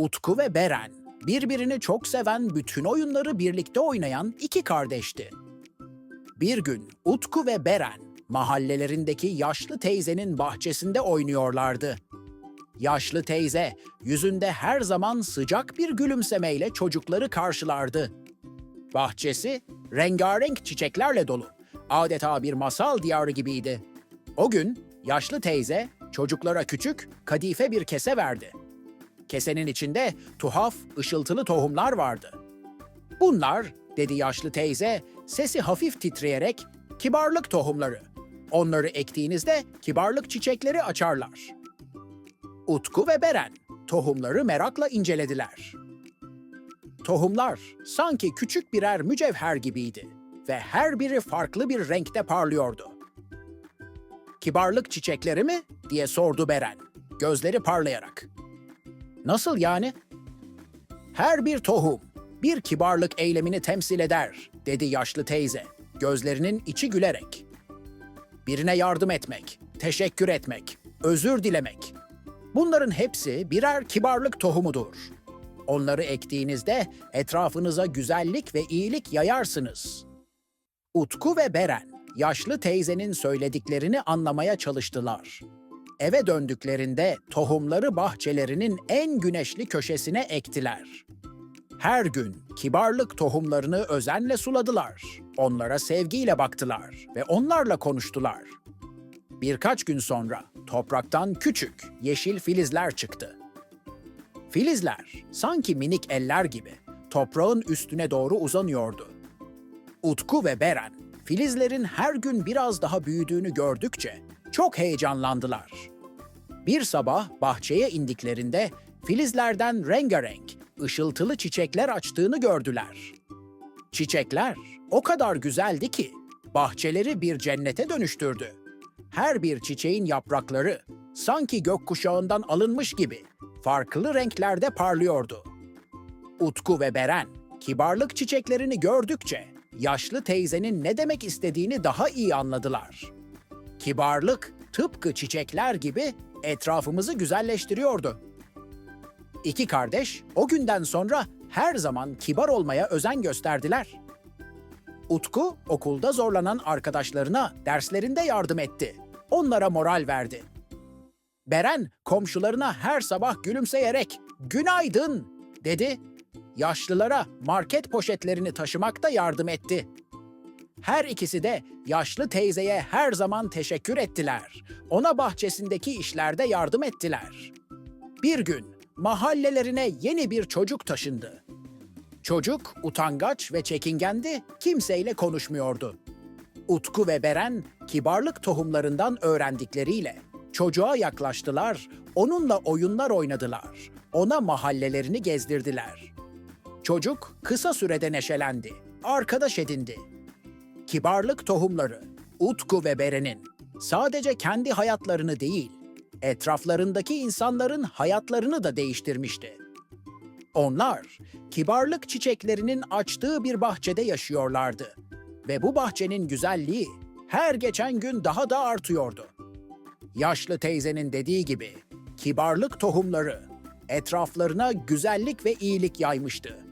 Utku ve Beren, birbirini çok seven bütün oyunları birlikte oynayan iki kardeşti. Bir gün Utku ve Beren mahallelerindeki yaşlı teyzenin bahçesinde oynuyorlardı. Yaşlı teyze yüzünde her zaman sıcak bir gülümsemeyle çocukları karşılardı. Bahçesi rengarenk çiçeklerle dolu. Adeta bir masal diyarı gibiydi. O gün yaşlı teyze çocuklara küçük, kadife bir kese verdi. Kesenin içinde tuhaf, ışıltılı tohumlar vardı. Bunlar, dedi yaşlı teyze, sesi hafif titreyerek, kibarlık tohumları. Onları ektiğinizde kibarlık çiçekleri açarlar. Utku ve Beren tohumları merakla incelediler. Tohumlar sanki küçük birer mücevher gibiydi ve her biri farklı bir renkte parlıyordu. Kibarlık çiçekleri mi? diye sordu Beren, gözleri parlayarak. Nasıl yani? Her bir tohum bir kibarlık eylemini temsil eder, dedi yaşlı teyze, gözlerinin içi gülerek. Birine yardım etmek, teşekkür etmek, özür dilemek. Bunların hepsi birer kibarlık tohumudur. Onları ektiğinizde etrafınıza güzellik ve iyilik yayarsınız. Utku ve Beren, yaşlı teyzenin söylediklerini anlamaya çalıştılar. Eve döndüklerinde tohumları bahçelerinin en güneşli köşesine ektiler. Her gün kibarlık tohumlarını özenle suladılar. Onlara sevgiyle baktılar ve onlarla konuştular. Birkaç gün sonra topraktan küçük, yeşil filizler çıktı. Filizler sanki minik eller gibi toprağın üstüne doğru uzanıyordu. Utku ve Beren, filizlerin her gün biraz daha büyüdüğünü gördükçe çok heyecanlandılar. Bir sabah bahçeye indiklerinde filizlerden rengarenk, ışıltılı çiçekler açtığını gördüler. Çiçekler o kadar güzeldi ki bahçeleri bir cennete dönüştürdü. Her bir çiçeğin yaprakları sanki gökkuşağından alınmış gibi farklı renklerde parlıyordu. Utku ve Beren kibarlık çiçeklerini gördükçe yaşlı teyzenin ne demek istediğini daha iyi anladılar. Kibarlık tıpkı çiçekler gibi etrafımızı güzelleştiriyordu. İki kardeş o günden sonra her zaman kibar olmaya özen gösterdiler. Utku okulda zorlanan arkadaşlarına derslerinde yardım etti. Onlara moral verdi. Beren komşularına her sabah gülümseyerek "Günaydın." dedi. Yaşlılara market poşetlerini taşımakta yardım etti. Her ikisi de yaşlı teyzeye her zaman teşekkür ettiler. Ona bahçesindeki işlerde yardım ettiler. Bir gün mahallelerine yeni bir çocuk taşındı. Çocuk utangaç ve çekingendi, kimseyle konuşmuyordu. Utku ve Beren kibarlık tohumlarından öğrendikleriyle çocuğa yaklaştılar, onunla oyunlar oynadılar. Ona mahallelerini gezdirdiler. Çocuk kısa sürede neşelendi, arkadaş edindi. Kibarlık tohumları, Utku ve Beren'in sadece kendi hayatlarını değil, etraflarındaki insanların hayatlarını da değiştirmişti. Onlar kibarlık çiçeklerinin açtığı bir bahçede yaşıyorlardı ve bu bahçenin güzelliği her geçen gün daha da artıyordu. Yaşlı teyzenin dediği gibi kibarlık tohumları etraflarına güzellik ve iyilik yaymıştı.